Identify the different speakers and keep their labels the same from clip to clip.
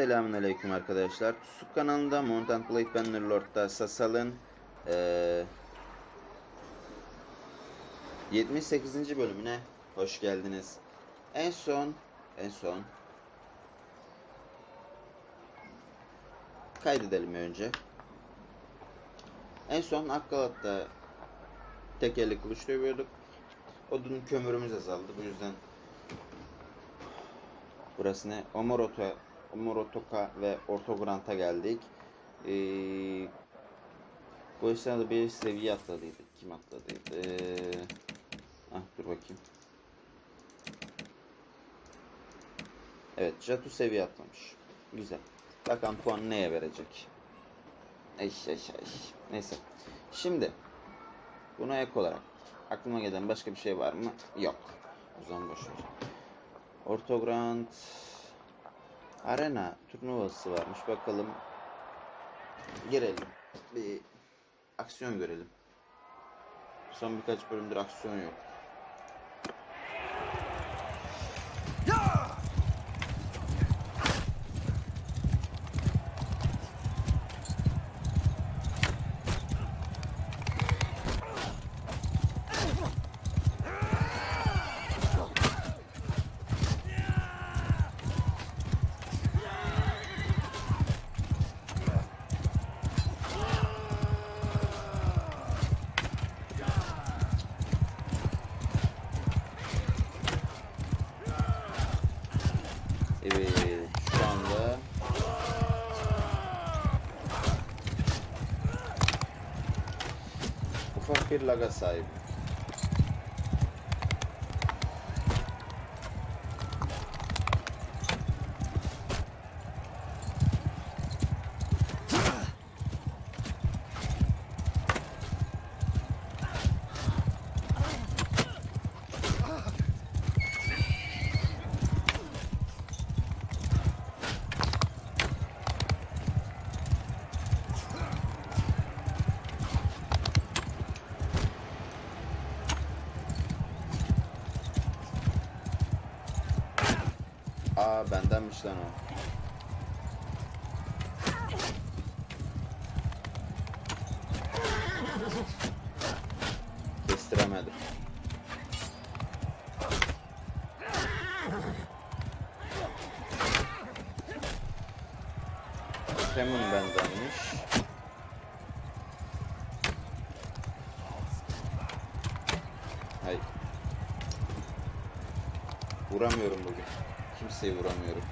Speaker 1: Selamünaleyküm arkadaşlar. Tusuk kanalında Mountain Blade Bannerlord'da Sasal'ın eee 78. bölümüne hoş geldiniz. En son en son kaydedelim önce. En son Akkalat'ta tekerli kılıç dövüyorduk. Odun kömürümüz azaldı. Bu yüzden Burası ne? Omoroto, Omorotoka ve Ortogrant'a geldik. Ee, bu esnada bir seviye atladıydı. Kim atladıydı? Ee, ah dur bakayım. Evet, Jatu seviye atlamış. Güzel. Bakalım puan neye verecek? Eş eş eş. Neyse. Şimdi buna ek olarak aklıma gelen başka bir şey var mı? Yok. O zaman boş ver. Ortogrant Arena turnuvası varmış. Bakalım. Girelim. Bir aksiyon görelim. Son birkaç bölümdür aksiyon yok. फिर लगा Sahib. Aa bendenmiş lan o. Kestiremedim. Temun bendenmiş. Hayır. Vuramıyorum bugün. Kimseyi vuramıyorum.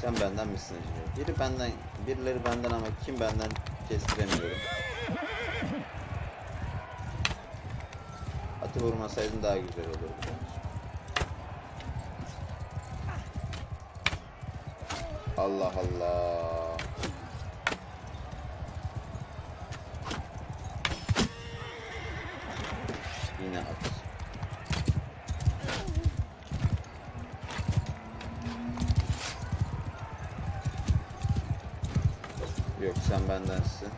Speaker 1: Sen benden misin acaba? Biri benden, birileri benden ama kim benden kestiremiyorum. Atı vurmasaydın daha güzel olurdu. Allah Allah. Yine at. Yok sen bendensin.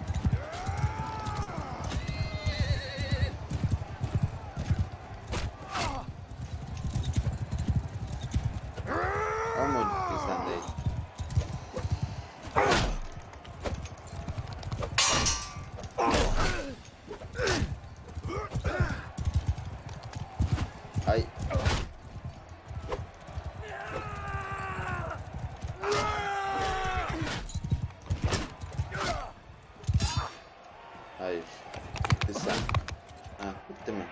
Speaker 1: O mu bizden değil? Ay. Hayır. Sen. Ha, bitti mi?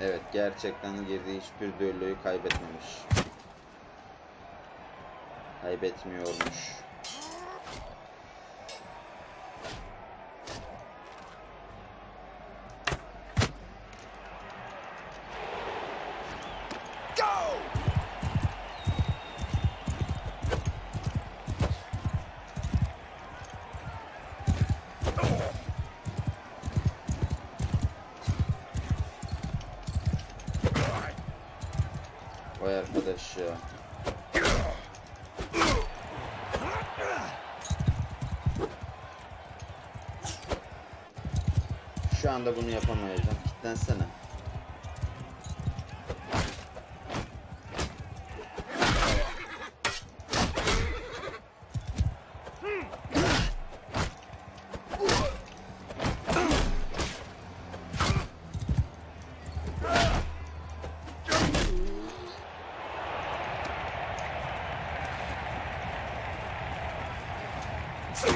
Speaker 1: Evet, gerçekten girdiği hiçbir düelloyu kaybetmemiş. Kaybetmiyormuş. Arkadaş ya. Şu anda bunu yapamayacağım. Kitlensene. Tamam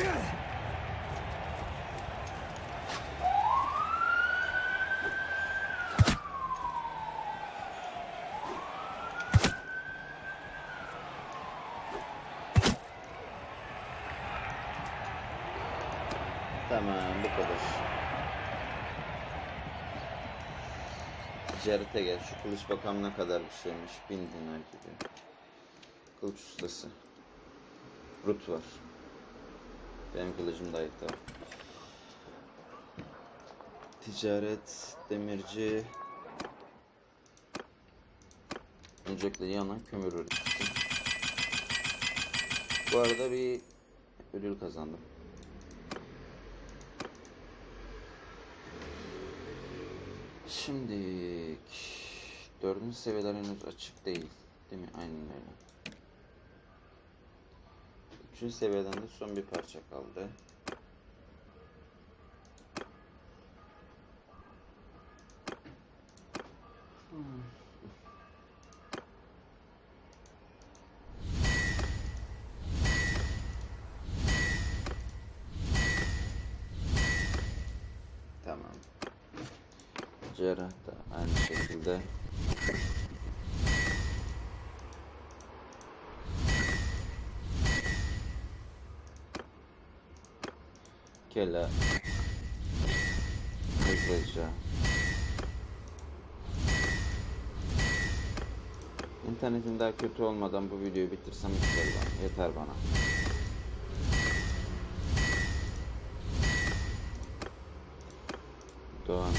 Speaker 1: bu kadar. Ticarete gel. Şu kılıç bakalım ne kadar bir şeymiş. Bin dinar gibi. Kılıç ustası. Rut var. Benim kılıcım da var. Ticaret, demirci. Öncelikle yanan kömür üretim. Bu arada bir ödül kazandım. Şimdi dördüncü seviyeler henüz açık değil. Değil mi? Aynen öyle. Üçüncü seviyeden de son bir parça kaldı. Kela hızlıca İnternetin daha kötü olmadan bu videoyu bitirsem yeter bana. Yeter bana. Doğan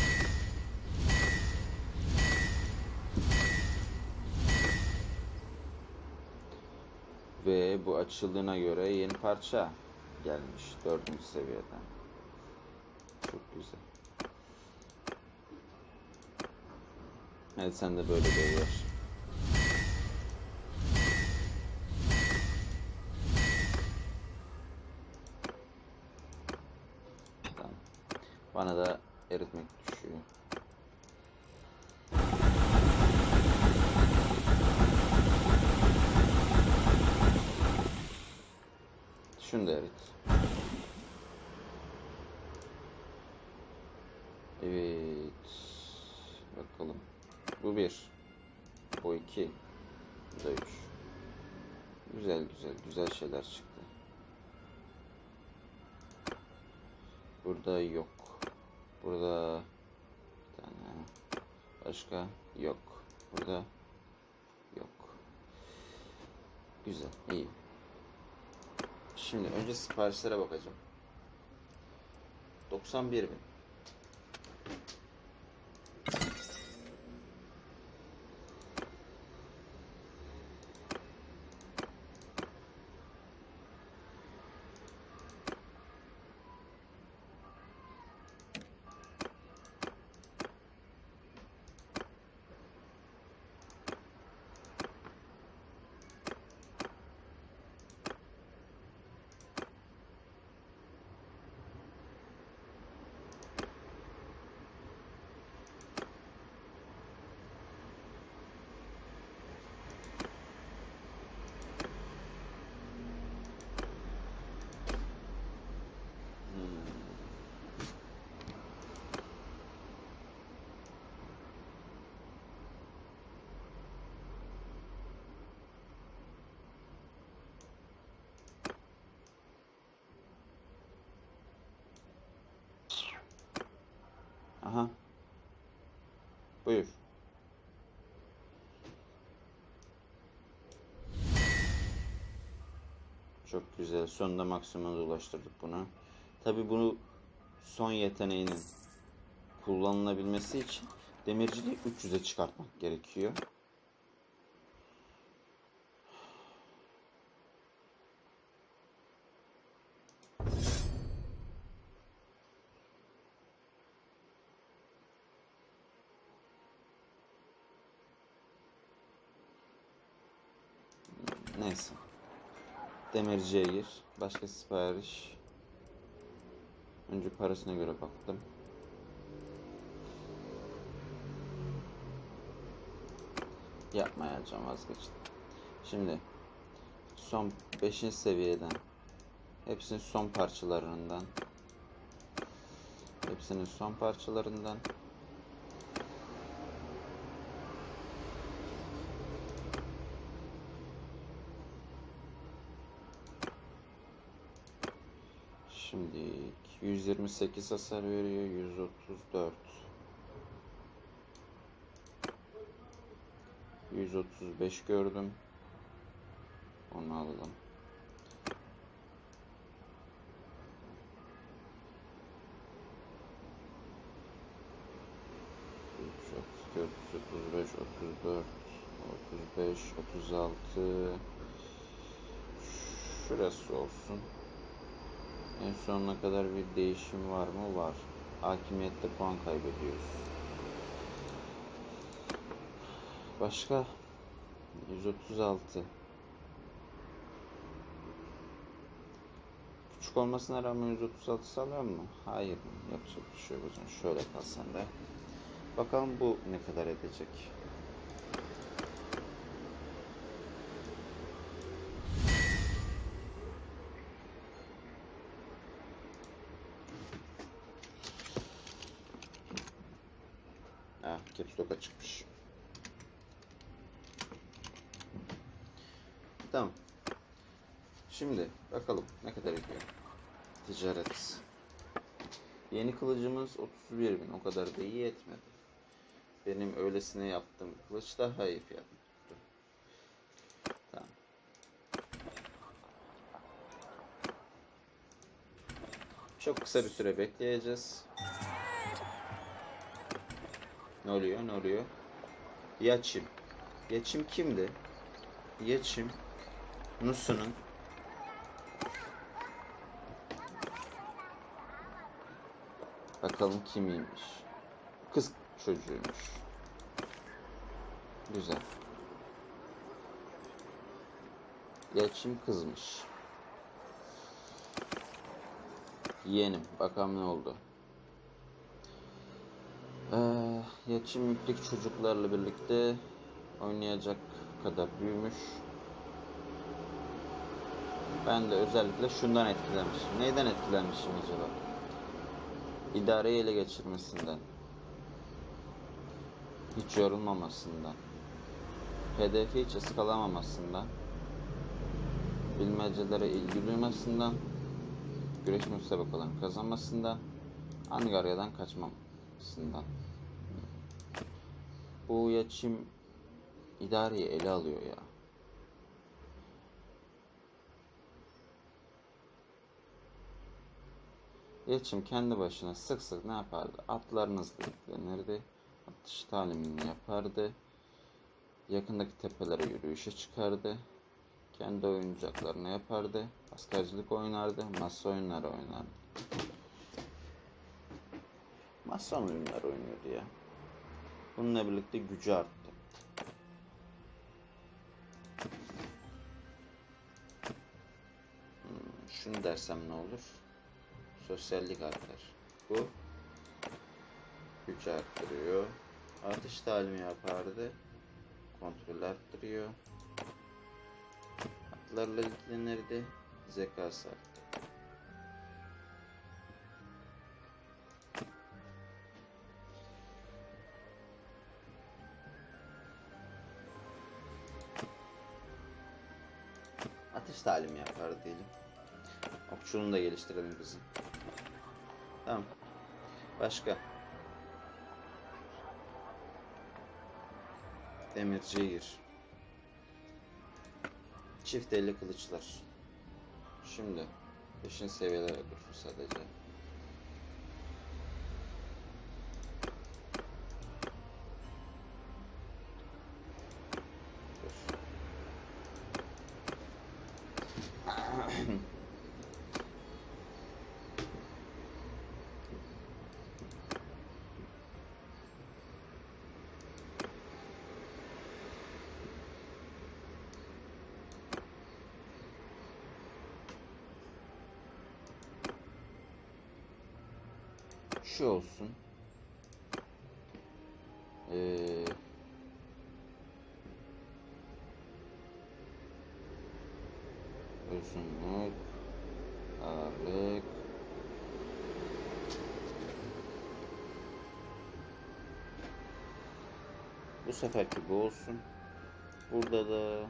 Speaker 1: Ve bu açıldığına göre yeni parça gelmiş dördüncü seviyeden. Çok güzel. Evet sen de böyle dövüyor. Tamam. Bana da eritmek düşüyor. Şunu da erit. Evet. Bakalım. Bu bir. Bu iki. Bu da üç. Güzel güzel. Şeyler çıktı. Burada yok. Burada bir tane. Başka yok. Burada yok. Güzel. iyi. Şimdi önce siparişlere bakacağım. 91 bin. Çok güzel. Sonunda maksimuma ulaştırdık bunu. Tabi bunu son yeteneğinin kullanılabilmesi için demirciliği 300'e çıkartmak gerekiyor. Neyse. Demirciye gir. Başka sipariş. Önce parasına göre baktım. Yapmayacağım vazgeçtim. Şimdi son 5. seviyeden hepsinin son parçalarından hepsinin son parçalarından Şimdi 128 hasar veriyor 134 135 gördüm onu alalım dört, otuz beş, otuz dört, otuz beş, otuz altı. Şurası olsun. En sonuna kadar bir değişim var mı? Var. Hakimiyette puan kaybediyoruz. Başka? 136. Küçük olmasına rağmen 136 sağlıyor mu? Hayır. Yapacak bir şey yok. Şöyle kal sen de. Bakalım bu ne kadar edecek. Ah, caps lock'a çıkmış. Tamam. Şimdi bakalım ne kadar ediyor. Ticaret. Yeni kılıcımız 31 bin. O kadar da iyi etmedi. Benim öylesine yaptığım kılıç daha iyi fiyat tuttu. Tamam. Çok kısa bir süre bekleyeceğiz. Ne oluyor? Ne oluyor? Yaçim. Yaçim kimdi? Yaçim Nusu'nun Bakalım kimiymiş. Kız çocuğuymuş. Güzel. Yaçim kızmış. Yeğenim. Bakalım ne oldu. Ee, Yaçim yüklük çocuklarla birlikte oynayacak kadar büyümüş. Ben de özellikle şundan etkilenmişim. Neyden etkilenmişim acaba? İdareyi ele geçirmesinden. Hiç yorulmamasından. Hedefi hiç ıskalamamasından. Bilmecelere ilgi duymasından. Güreş müsabakalarını kazanmasından. Angarya'dan kaçmamasından. Bu yaçim idareyi ele alıyor ya. Yalçın kendi başına sık sık ne yapardı? Atlarınızla ilgilenirdi. Atış talimini yapardı. Yakındaki tepelere yürüyüşe çıkardı. Kendi oyuncaklarını yapardı. Askercilik oynardı. Masa oyunları oynardı. Masa oyunları oynuyordu ya. Bununla birlikte gücü arttı. Hmm, şunu dersem ne olur? Sosyallik artar. Bu güç arttırıyor. Atış talimi yapardı. Kontrol arttırıyor. Atlarla ilgilenirdi. Zekası arttı. Atış talimi yapardı diyelim. Okçuluğunu da geliştirelim kızım. Tamam. Başka. Demirciye gir. Çift elli kılıçlar. Şimdi. Beşinci seviyelere dur sadece. Dur. Şu olsun. Ee, uzunluk, ağırlık. Bu seferki bu olsun. Burada da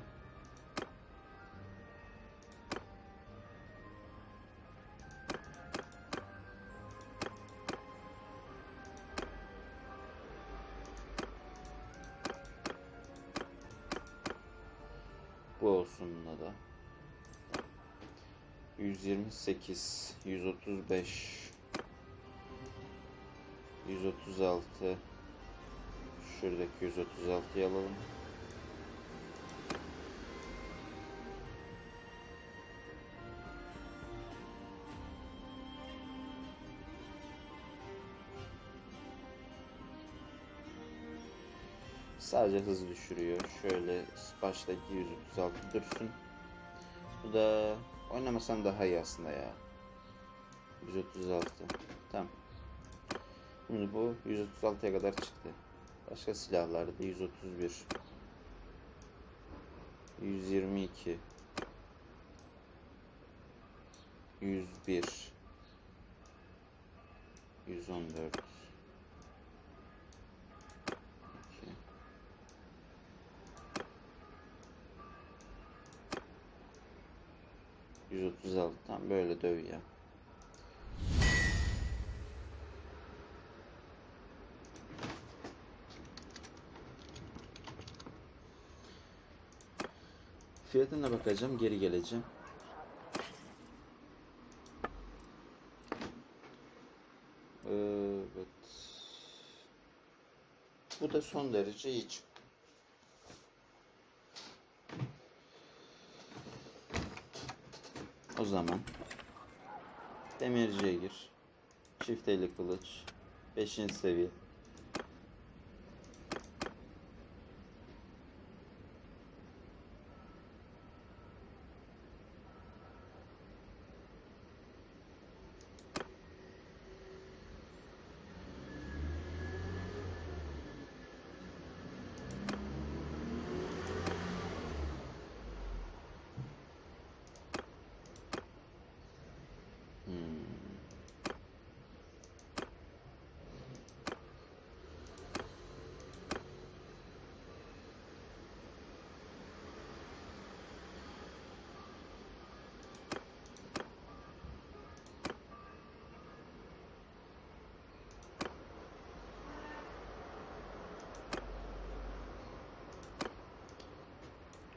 Speaker 1: 128, 135, 136. Şuradaki 136'yı alalım. Sadece hız düşürüyor. Şöyle baştaki 136 dursun. Bu da oynamasam daha iyi aslında ya. 136. Tamam. Şimdi bu 136'ya kadar çıktı. Başka silahlarda 131 122 101 114 136 tam böyle döv ya. Fiyatına bakacağım, geri geleceğim. Evet. Bu da son derece iyi çıktı. Zaman demirciye gir. Çift eli kılıç. 5. seviye.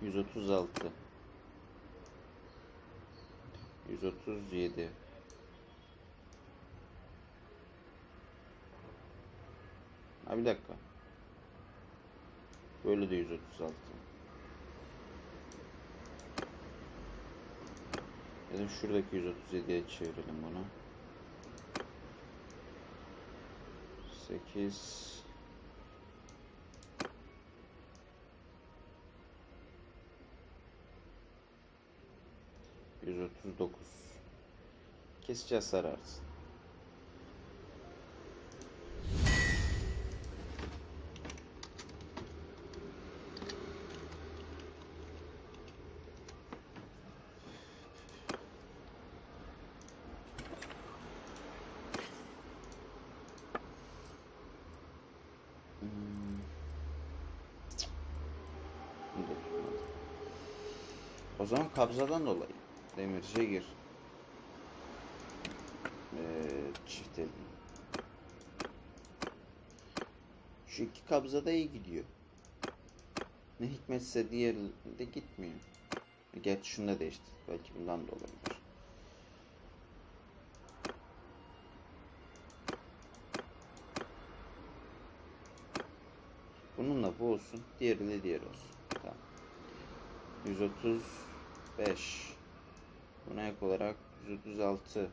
Speaker 1: 136 137 Ha bir dakika. Böyle de 136. Dedim şuradaki 137'ye çevirelim bunu. 8 139 Kesici hasar tutmadı. O zaman kabzadan dolayı demirciye gir. Ee, çift elini. Şu iki kabzada iyi gidiyor. Ne hikmetse diğerinde gitmiyor. Gerçi şunu da değişti. Belki bundan da olabilir. Bununla bu olsun. Diğeriyle diğer olsun. Tamam. 135. Buna ek olarak 136.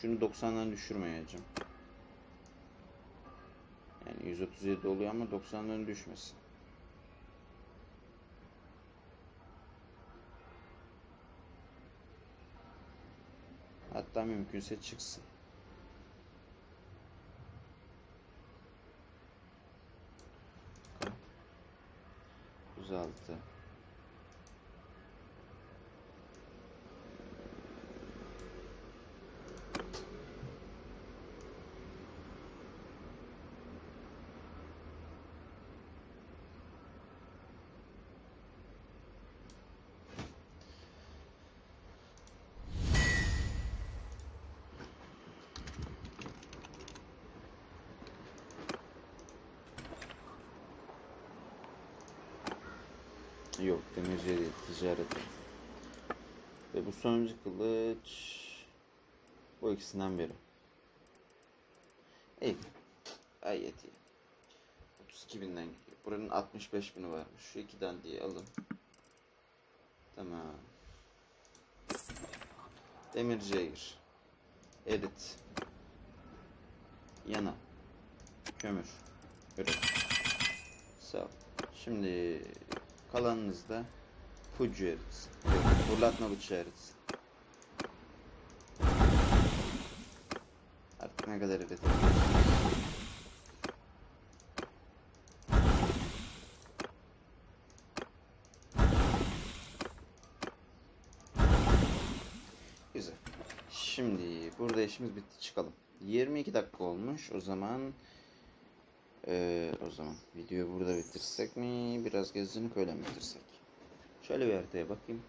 Speaker 1: Şunu 90'dan düşürmeyeceğim. Yani 137 oluyor ama 90'dan düşmesin. Hatta mümkünse çıksın. Düzeltti. Yok demirci değil ticaret. Ve bu sonuncu kılıç bu ikisinden biri. İyi. Gayet iyi. 32 binden gidiyor. Buranın 65 bini varmış. Şu ikiden diye alın. Tamam. Demirciye gir. Erit. Yana. Kömür. Üret. Sağ ol. Şimdi kalanınızda Fucu. Yok, Fırlatma bıçağı eritsin. Artık ne kadar eritsin. Güzel. Şimdi burada işimiz bitti çıkalım. 22 dakika olmuş. O zaman ee, o zaman videoyu burada bitirsek mi? Biraz gezinip öyle mi bitirsek? Şöyle bir haritaya bakayım.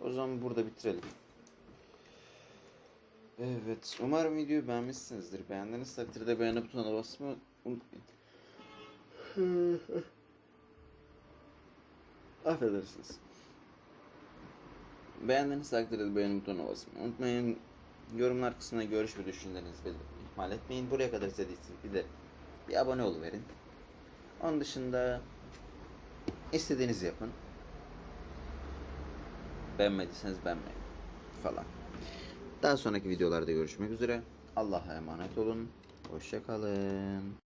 Speaker 1: O zaman burada bitirelim. Evet, umarım videoyu beğenmişsinizdir. Beğendiğiniz takdirde beğeni butonuna basmayı unutmayın. Affedersiniz. Beğendiğiniz takdirde beğeni butonuna basmayı unutmayın. Yorumlar kısmına görüş ve düşüncelerinizi belirtmeyi ihmal etmeyin. Buraya kadar izlediyseniz bir de bir abone oluverin. Onun dışında istediğinizi yapın. Beğenmediyseniz beğenmeyin falan. Daha sonraki videolarda görüşmek üzere. Allah'a emanet olun. Hoşçakalın.